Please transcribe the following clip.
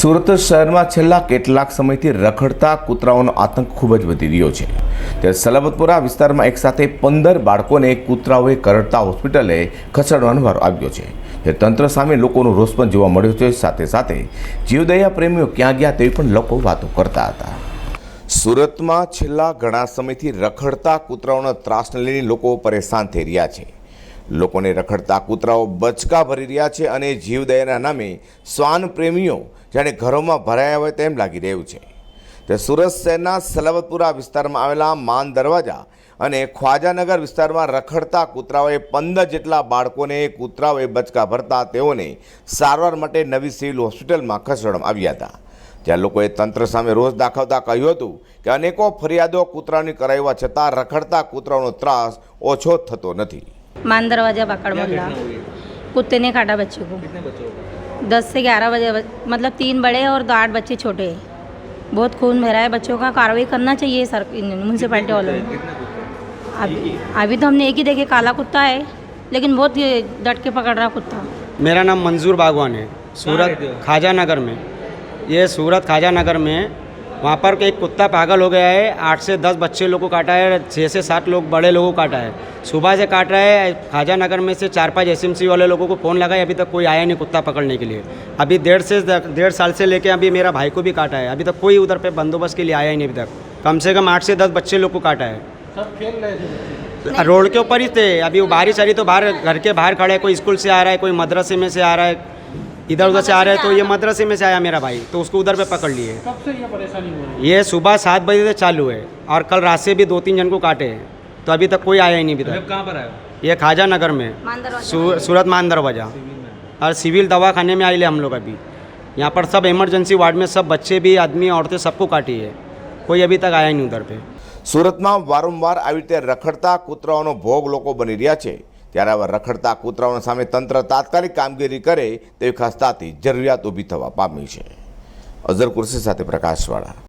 સુરત શહેરમાં છેલ્લા કેટલાક સમયથી રખડતા કૂતરાઓનો આતંક ખૂબ જ વધી રહ્યો છે. ત્યારે સલાબતપુરા વિસ્તારમાં એકસાથે પંદર બાળકોને કૂતરાઓએ કરડતા હોસ્પિટલે ખસેડવાનો વારો આવ્યો છે. ત્યારે તંત્ર સામે લોકોનો રોષ પણ જોવા મળ્યો છે. સાથે સાથે જીવદયા પ્રેમીઓ ક્યાં ગયા તેવી પણ લોકો વાતો કરતા હતા. સુરતમાં છેલ્લા ઘણા સમયથી રખડતા કૂતરાઓના ત્રાસને લઈને લોકો પરેશાન થઈ રહ્યા છે. લોકોને રખડતા કૂતરાઓ બચકા ભરી રહ્યા છે અને જીવદયાના નામે શ્વાન પ્રેમીઓ જાણે ઘરોમાં ભરાયા હોય તેમ લાગી રહ્યું છે. તે સુરત શહેરના સલાવતપુરા વિસ્તારમાં આવેલા માન દરવાજા અને ખ્વાજાનગર વિસ્તારમાં રખડતા કૂતરાઓએ પંદર જેટલા બાળકોને કૂતરાઓએ બચકા ભરતા તેઓને સારવાર માટે નવી સિવિલ હોસ્પિટલમાં ખસેડવામાં આવ્યા હતા. જ્યાં લોકોએ તંત્ર સામે રોષ દાખવતા કહ્યું હતું કે અનેકો ફરિયાદો કૂતરાની કરાવવા છતાં રખડતા કૂતરાઓનો ત્રાસ ઓછો થતો નથી. मान दरवाज़ा पकड़ मोहल्ला कुत्ते ने काटा बच्चे को। कितने बच्चों को? दस से ग्यारह बजे मतलब तीन बड़े और दो आठ बच्चे छोटे। हैं बहुत खून बह रहा है बच्चों का कार्रवाई करना चाहिए सर म्यूनसिपैलिटी वालों ने अभी अभी तो हमने एक ही देखे काला कुत्ता है लेकिन बहुत ये डट के पकड़ रहा कुत्ता। मेरा नाम मंजूर बागवान है सूरत खाजा नगर में। ये सूरत खाजा नगर में वहाँ पर एक कुत्ता पागल हो गया है आठ से दस बच्चे लोग को काटा है छः से सात लोग बड़े लोगों को काटा है। सुबह से काट रहा है खाजा नगर में से चार पाँच एस वाले लोगों को फ़ोन लगाए अभी तक कोई आया नहीं कुत्ता पकड़ने के लिए। अभी डेढ़ से डेढ़ साल से लेके अभी मेरा भाई को भी काटा है अभी तक कोई उधर पे बंदोबस्त के लिए आया ही नहीं अभी तक। कम से कम आठ से दस बच्चे लोग को काटा है। सब खेल रहे थे रोड के ऊपर ही थे अभी वो बारिश आ रही तो बाहर घर के बाहर खड़े कोई स्कूल से आ रहा है कोई मदरसे में से आ रहा है। इधर उधर से आ रहा है तो ये मदरसे में से आया मेरा भाई तो उसको उधर पे पकड़ लिए कब से ये परेशानी हो रही ये सुबह सात बजे से चालू है और कल रात से भी दो तीन जन को काटे हैं तो अभी तक कोई आया ही नहीं अभी है तक जब कहाँ पर आए हो? ये खाजा नगर में मान दरवाजा सू, सूरत मान दरवाजा सिविल में और सिविल दवाखाने में आए हम लोग अभी यहाँ पर सब इमरजेंसी वार्ड में सब बच्चे भी आदमी औरतें सबको काटी है कोई अभी तक आया ही नहीं उधर पे સુરતમાં વારંવાર આવી રીતે રખડતા કૂતરાઓનો ભોગ લોકો બની રહ્યા છે ત્યારે આવા રખડતા કૂતરાઓના સામે તંત્ર તાત્કાલિક કામગીરી કરે તેવી ખાસ તાતી જરૂરિયાત ઊભી થવા પામી છે. અઝર કુર્સી સાથે પ્રકાશવાળા